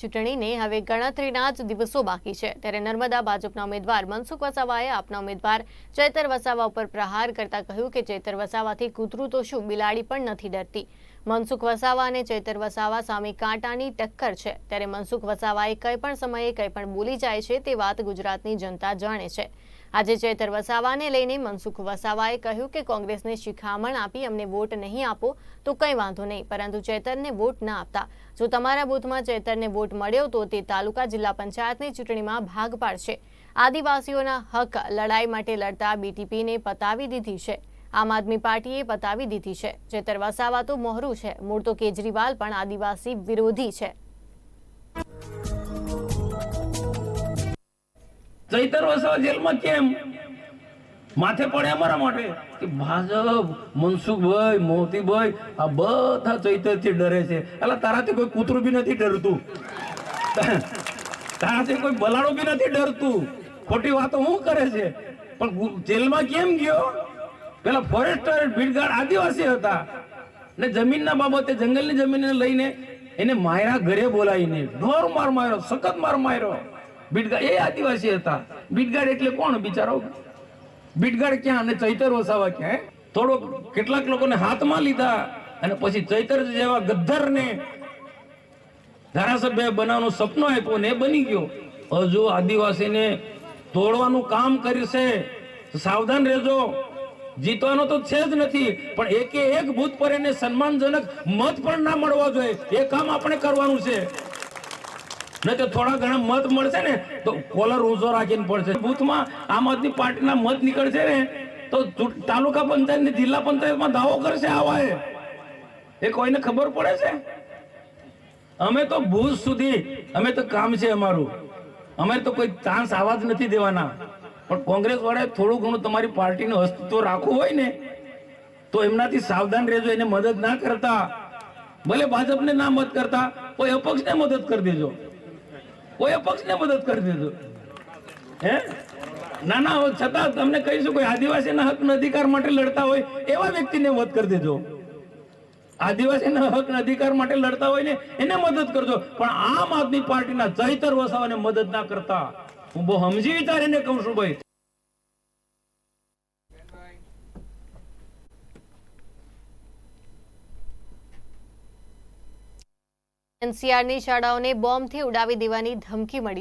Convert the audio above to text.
ચૂંટણીને હવે ગણતરીના જ દિવસો બાકી છે. ત્યારે નર્મદા ભાજપના ઉમેદવાર મનસુખ વસાવાએ આપના ઉમેદવાર ચૈતર વસાવા ઉપર પ્રહાર કરતા કહ્યું કે ચૈતર વસાવાથી કૂતરું તો શું? બિલાડી પણ નથી ડરતી. મનસુખ વસાવા અને ચેતર વસાવા સામે કાંટાની ટક્કર છે. ત્યારે મનસુખ વસાવાએ કંઈ પણ સમયે કંઈ પણ બોલી જાય છે તે વાત ગુજરાતની જનતા જાણે છે. આજે ચેતર વસાવાને લઈને મનસુખ વસાવાએ કહ્યું કે કોંગ્રેસને શિખામણ આપી અમને વોટ નહીં આપો તો કંઈ વાંધો નહીં, પરંતુ ચેતરને વોટ ના આપતા. જો તમારા બૂથમાં ચેતરને વોટ મળ્યો તો તે તાલુકા જિલ્લા પંચાયતની ચૂંટણીમાં ભાગ પાડશે. આદિવાસીઓના હક, લડાઈ માટે લડતા બીટીપીને પતાવી દીધી છે. આમ આદમી પાર્ટીએ પતાવી દીધી છે. ચેતર વસાવા તો મોહરું છે. મૂળ તો કેજરીવાલ પણ આદિવાસી વિરોધી છે. ચૈતર વસાવા માથે પડે અમારા માટે. કે ભાજપ, મનસુખભાઈ, મોતીભાઈ, આ બધા ચૈતરથી ડરે છે. એટલે તારાથી કોઈ કૂતરું બી નથી ડરતું. તારાથી કોઈ બલાડો બી નથી ડરતું. ખોટી વાતો હું કરે છે? પણ જેલમાં કેમ ગયો? પેલા ફોરેસ્ટર ભીડગાડ આદિવાસી હતા. ને જમીનના બાબતે, જંગલની જમીનને લઈને એને માયરા ઘરે બોલાવીને ઢોર માર માર્યો, સખત માર માર્યો. બીટગાડ એ આદિવાસી હતા. બીટગાડ એટલે કોણ, બિચારો? બીટગાડ ક્યાં અને ચૈતર વસાવા ક્યાં? થોડો કેટલાક લોકોને હાથમાં લીધા અને પછી ચૈતર જેવા ગદ્ધરને ધારાસભ્ય બનાવવાનું સપનું આપ્યું ને એ બની ગયો. હજુ આદિવાસીને તોડવાનું કામ કરશે. સાવધાન રહેજો. જીતવાનો તો છે જ નથી, પણ એકે એક ભૂત પર એને સન્માનજનક મત પણ ના મળવો જોઈએ. એ કામ આપણે કરવાનું છે. નહીં તો થોડા ઘણા મત મળશે ને, તો કોલર ઊંચો રાખીને પડશે. બૂથમાં આમ આદમી પાર્ટીના મત નીકળશે ને, તો તાલુકા પંચાયત ને જિલ્લા પંચાયતમાં દાવો કરશે આવા એ. એ કોઈને ખબર પડે છે? અમે તો ભૂજ સુધી, અમે તો કામ છે અમારું. અમે તો કોઈ ચાન્સ આવા જ નથી દેવાના. પણ કોંગ્રેસ વાળાએ થોડું ઘણું તમારી પાર્ટીનું અસ્તિત્વ રાખવું હોય ને, તો એમનાથી સાવધાન રહેજો, એને મદદ ના કરતા. ભલે ભાજપને ના મત કરતા, કોઈ અપક્ષને મદદ કરી દેજો. કોઈ અપક્ષને મદદ કરી દેજો. હે? ના ના છતાં તમને કહીશું, કોઈ આદિવાસીના હકના અધિકાર માટે લડતા હોય, એવા વ્યક્તિને મત કરી દેજો. આદિવાસીના હક અધિકાર માટે લડતા હોય ને, એને મદદ કરજો. પણ આમ આદમી પાર્ટીના ચૈતર વસાવાને મદદ ના કરતા. હું બહુ સમજી વિચારીને કહું છું ભાઈ. એનસીઆરની શાળાઓને બોમ્બથી ઉડાવી દેવાની ધમકી મળી.